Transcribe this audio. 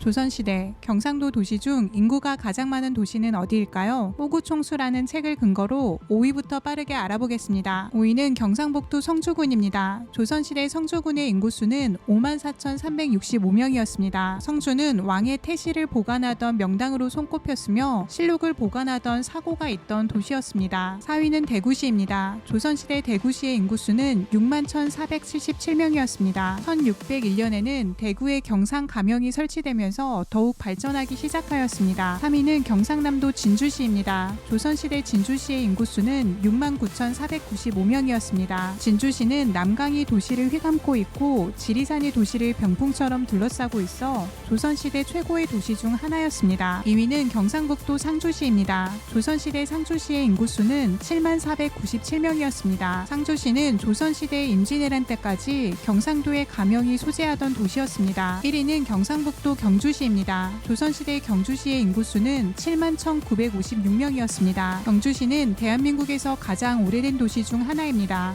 조선시대 경상도 도시 중 인구가 가장 많은 도시는 어디일까요? 호구총수라는 책을 근거로 5위부터 빠르게 알아보겠습니다. 5위는 경상북도 성주군입니다. 조선시대 성주군의 인구수는 54,365명이었습니다. 성주는 왕의 태실을 보관하던 명당으로 손꼽혔으며 실록을 보관하던 사고가 있던 도시였습니다. 4위는 대구시입니다. 조선시대 대구시의 인구수는 61,477명이었습니다. 1601년에는 대구에 경상 가명이 설치되면서 더욱 발전하기 시작하였습니다. 3위는 경상남도 진주시입니다. 조선시대 진주시의 인구수는 69,495명이었습니다. 진주시는 남강이 도시를 휘감고 있고 지리산이 도시를 병풍처럼 둘러싸고 있어 조선시대 최고의 도시 중 하나였습니다. 2위는 경상북도 상주시입니다. 조선시대 상주시의 인구수는 7497명이었습니다. 상주시는 조선시대 임진왜란 때까지 경상도의 가명이 소재하던 도시였습니다. 1위는 경상북도 경주시입니다. 조선시대 경주시의 인구수는 7만 1956명이었습니다. 경주시는 대한민국에서 가장 오래된 도시 중 하나입니다.